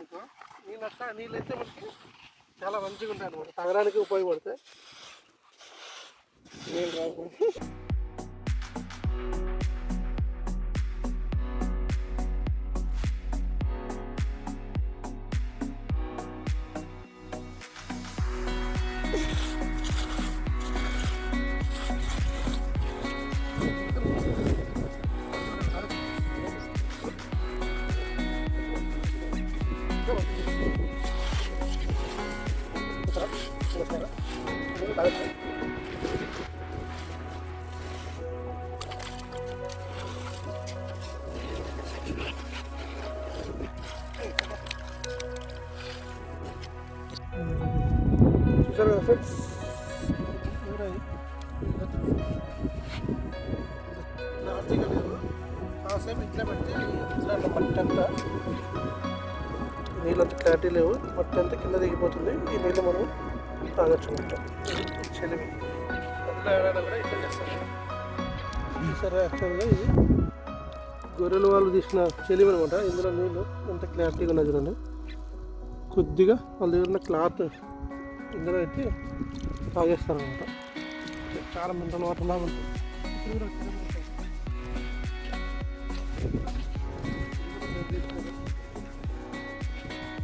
అనుకో. నీళ్ళు అట్లా నీళ్ళు అయితే మనకి చాలా మంచిగా ఉంటాయి అనమాట తాగడానికి ఉపయోగపడతాయి. నీళ్ళు రాకుండా. చూసారు కదా ఫ్రెండ్స్ ఆర్థిక లేదు కాసేపు ఇట్లా పెడితే ఇట్లా మట్టి అంతా నీళ్ళంత క్లారిటీ లేవు మట్టి అంతా కింద దిగిపోతుంది ఈ నీళ్ళు మనం తాగొచ్చు చెలివి సరే యాక్చువల్గా ఇది గొర్రెల వాళ్ళు తీసిన చెలిమి అనమాట ఇందులో నీళ్ళు ఎంత క్లారిటీగా ఉన్నది చూడండి. కొద్దిగా వాళ్ళ దగ్గర ఉన్న క్లాత్ ఇందులో అయితే తాగేస్తారనమాట. చాలా మినరల్ వాటర్ లాగా ఉంటుంది.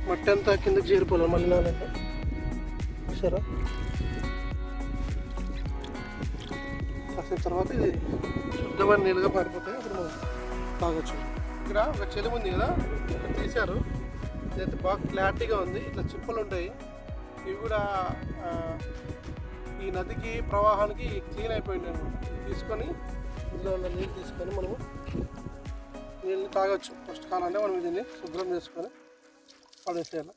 మట్టి అంతా కిందకి చేరిపోలేదు మళ్ళీ నాలంటే చూసారా? కాసిన తర్వాత ఇది శుద్ధమైన నీళ్ళుగా మారిపోతాయి అప్పుడు మనం తాగొచ్చు. ఇక్కడ ఒక చెలుము ఉంది కదా తీశారు. ఇదైతే బాగా క్లారిటీగా ఉంది. ఇట్లా చిప్పలు ఉంటాయి. ఇవి కూడా ఈ నదికి ప్రవాహానికి క్లీన్ అయిపోయింది అనమాట తీసుకొని ఇందులో ఉన్న నీళ్ళు తీసుకొని మనము నీళ్ళని తాగొచ్చు. ఫస్ట్ కాలంటే మనం దీన్ని శుభ్రం చేసుకొని పడేసేయాలి.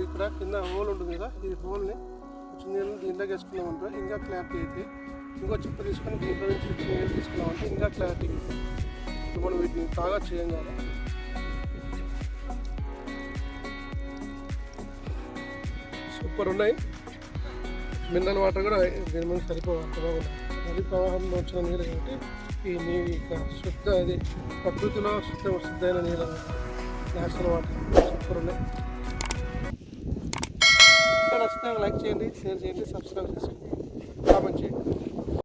ఇప్పుడు ఇక్కడ కింద హోల్ ఉంటుంది కదా ఈ హోల్ని కొంచెం నీళ్ళు దీంట్లోకి వేసుకున్నామంటే ఇంకా క్లారిటీ అయితే. ఇంకో చిప్ప తీసుకొని దీంట్లో నుంచి కొంచెం నీళ్ళు తీసుకున్నామంటే ఇంకా క్లారిటీ ఇప్పుడు మనం వీటిని బాగా ఏం సూపర్ ఉన్నాయి. మినరల్ వాటర్ కూడా దీని మీద సరిపోవాలి బాగున్నాయి నది ప్రవాహంలో వచ్చిన నీళ్ళు కాబట్టి ఈ నీరు ఇక శుద్ధ అది ప్రకృతిలో శుద్ధ శుద్ధమైన నీళ్ళు నేచురల్ వాటర్ సూపర్ ఉన్నాయి. ఖచ్చితంగా లైక్ చేయండి షేర్ చేయండి సబ్స్క్రైబ్ చేసి కామెంట్ చేయండి.